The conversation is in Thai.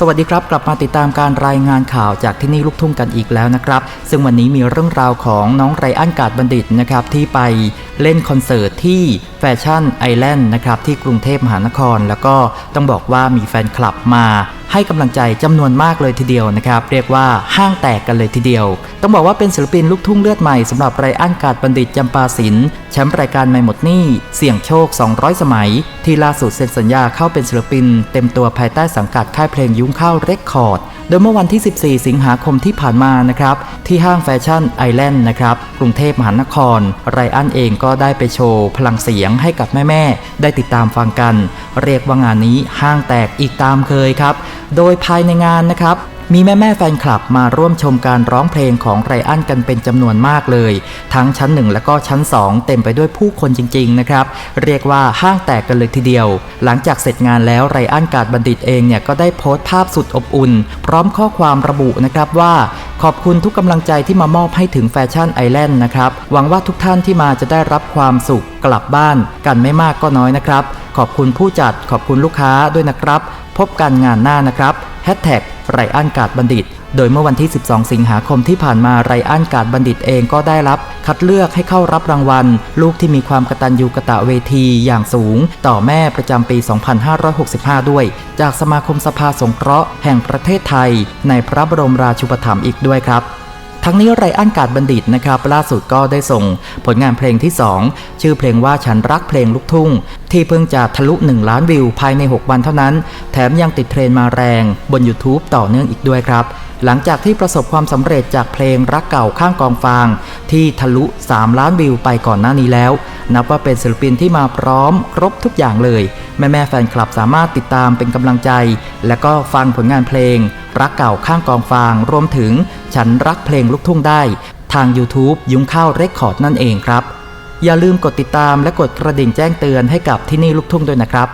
สวัสดีครับ กลับมาติดตามการรายงานข่าวจากที่นี่ลูกทุ่งกันอีกแล้วนะครับ ซึ่งวันนี้มีเรื่องราวของน้องไรอันกาดบัณฑิตนะครับที่ไป เล่นคอนเสิร์ตที่แฟชั่นไอแลนด์นะครับที่กรุงเทพมหานคร แล้วก็ต้องบอกว่ามีแฟนคลับมาให้กำลังใจจำนวนมากเลยทีเดียวนะครับ เรียกว่าห้างแตกกันเลยทีเดียว ต้องบอกว่าเป็นศิลปินลูกทุ่งเลือดใหม่สำหรับไรอันกาดบัณฑิตจำปาสินแชมป์รายการไม่หมดหนี้เสี่ยงโชค 200 สมัย ที่ล่าสุดเซ็นสัญญาเข้าเป็นศิลปิน เต็มตัวภายใต้สังกัดค่ายเพลงยุ้งข้าวเรคคอร์ดโดยเมื่อวันที่ 14 สิงหาคมที่ผ่านมานะครับที่ห้างแฟชั่นไอแลนด์นะครับกรุงเทพมหานครไรอันเองก็ก็ได้ไปโชว์พลังเสียงให้กับแม่ๆได้ติดตามฟังกัน เรียกว่างานนี้ห้างแตกอีกตามเคยครับ โดยภายในงานนะครับมีแม่แม่แฟนคลับมาร่วมชมการร้องเพลงของไรอันกันเป็นจำนวนมากเลย ทั้งชั้น 1 และก็ชั้น 2 เต็มไปด้วยผู้คนจริงๆนะครับ เรียกว่าห้างแตกกันเลยทีเดียว หลังจากเสร็จงานแล้วไรอันกาดบัณฑิตเองเนี่ยก็ได้โพสต์ภาพสุดอบอุ่น พร้อมข้อความระบุนะครับว่า ขอบคุณทุกกำลังใจที่มามอบให้ถึงแฟชั่นไอแลนด์นะครับ หวังว่าทุกท่านที่มาจะได้รับความสุขกลับบ้านกันไม่มากก็น้อยนะครับ ขอบคุณผู้จัดขอบคุณลูกค้าด้วยนะครับ พบกันงานหน้านะครับแฮชแท็กไรอันกาดบัณฑิต โดยเมื่อวันที่ 12 สิงหาคมที่ผ่านมาไรอันกาดบัณฑิตเองก็ได้รับ คัดเลือกให้เข้ารับรางวัล ลูกที่มีความกตัญญูกะตะเวทีอย่างสูง ต่อแม่ประจำปี 2565 ด้วย จากสมาคมสภาสงเคราะห์แห่งประเทศไทย ในพระบรมราชูปถัมภ์อีกด้วยครับ ทั้งนี้ไรอันกาดบัณฑิตนะครับล่าสุดก็ได้ส่งผลงานเพลงที่ 2 ชื่อเพลงว่าฉันรักเพลงลูกทุ่ง ที่เพิ่งจะทะลุ 1 ล้านวิวภายใน 6 วันเท่านั้น แถมยังติดเทรนมาแรงบน YouTube ต่อเนื่องอีกด้วยครับ หลังจากที่ประสบความสำเร็จจากเพลงรักเก่าข้างกองฟาง ที่ทะลุ 3 ล้านวิวไปก่อนหน้านี้แล้ว นับว่าเป็นศิลปินที่มาพร้อมครบทุกอย่างเลย แม่แม่แฟนคลับสามารถติดตามเป็นกำลังใจ และก็ฟังผลงานเพลง รักเก่าข้างกองฟาง รวมถึงฉันรักเพลงลูกทุ่งได้ ทาง YouTube ยุ้งข้าวเรคคอร์ดนั่นเองครับ อย่าลืมกดติดตามและกดกระดิ่งแจ้งเตือนให้กับที่นี่ลูกทุ่งด้วยนะครับ